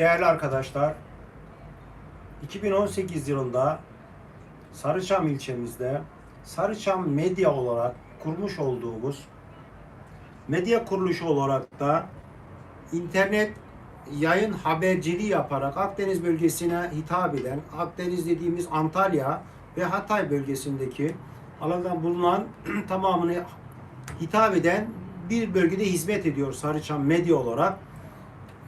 Değerli arkadaşlar, 2018 yılında Sarıçam ilçemizde Sarıçam Medya olarak kurmuş olduğumuz medya kuruluşu olarak da internet yayın haberciliği yaparak Akdeniz bölgesine hitap eden, Akdeniz dediğimiz Antalya ve Hatay bölgesindeki alandan bulunan tamamını hitap eden bir bölgede hizmet ediyor Sarıçam Medya olarak.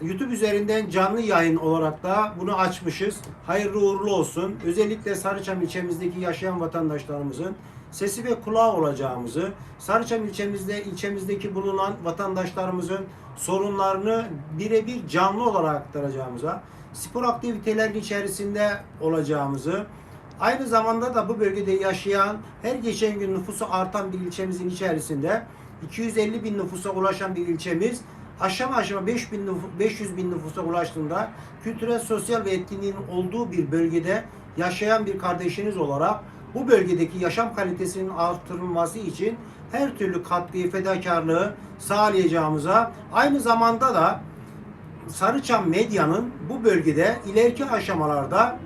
YouTube üzerinden canlı yayın olarak da bunu açmışız. Hayırlı uğurlu olsun. Özellikle Sarıçam ilçemizdeki yaşayan vatandaşlarımızın sesi ve kulağı olacağımızı, Sarıçam ilçemizde ilçemizdeki bulunan vatandaşlarımızın sorunlarını birebir canlı olarak aktaracağımıza, spor aktivitelerinin içerisinde olacağımızı, aynı zamanda da bu bölgede yaşayan her geçen gün nüfusu artan bir ilçemizin içerisinde 250 bin nüfusa ulaşan bir ilçemiz aşama aşama 5 bin nüfu- 500 bin nüfusa ulaştığında kültürel, sosyal ve etkinliğin olduğu bir bölgede yaşayan bir kardeşiniz olarak bu bölgedeki yaşam kalitesinin artırılması için her türlü katkıyı, fedakarlığı sağlayacağımıza aynı zamanda da Sarıçam Medya'nın bu bölgede ileriki aşamalarda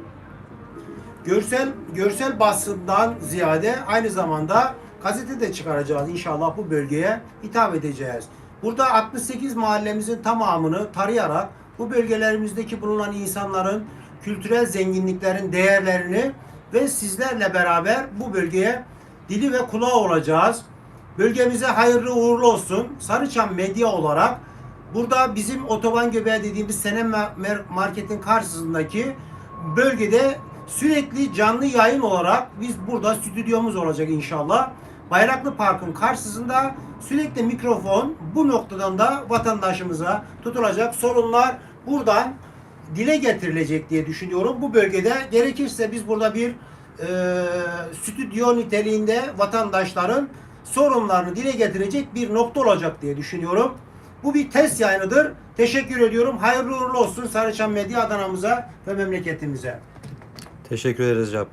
görsel görsel basından ziyade aynı zamanda gazete de çıkaracağız inşallah bu bölgeye hitap edeceğiz. Burada 68 mahallemizin tamamını tarayarak bu bölgelerimizdeki bulunan insanların kültürel zenginliklerin değerlerini ve sizlerle beraber bu bölgeye dili ve kulağı olacağız. Bölgemize hayırlı uğurlu olsun. Sarıçam Medya olarak burada bizim otoban göbeği dediğimiz Senem Market'in karşısındaki bölgede sürekli canlı yayın olarak biz burada stüdyomuz olacak inşallah. Bayraklı Park'ın karşısında sürekli mikrofon bu noktadan da vatandaşımıza tutulacak sorunlar buradan dile getirilecek diye düşünüyorum. Bu bölgede gerekirse biz burada bir e, stüdyo niteliğinde vatandaşların sorunlarını dile getirecek bir nokta olacak diye düşünüyorum. Bu bir test yayınıdır. Teşekkür ediyorum. Hayırlı uğurlu olsun Sarıçam Medya Adana'mıza ve memleketimize. Teşekkür ederiz Cabbar.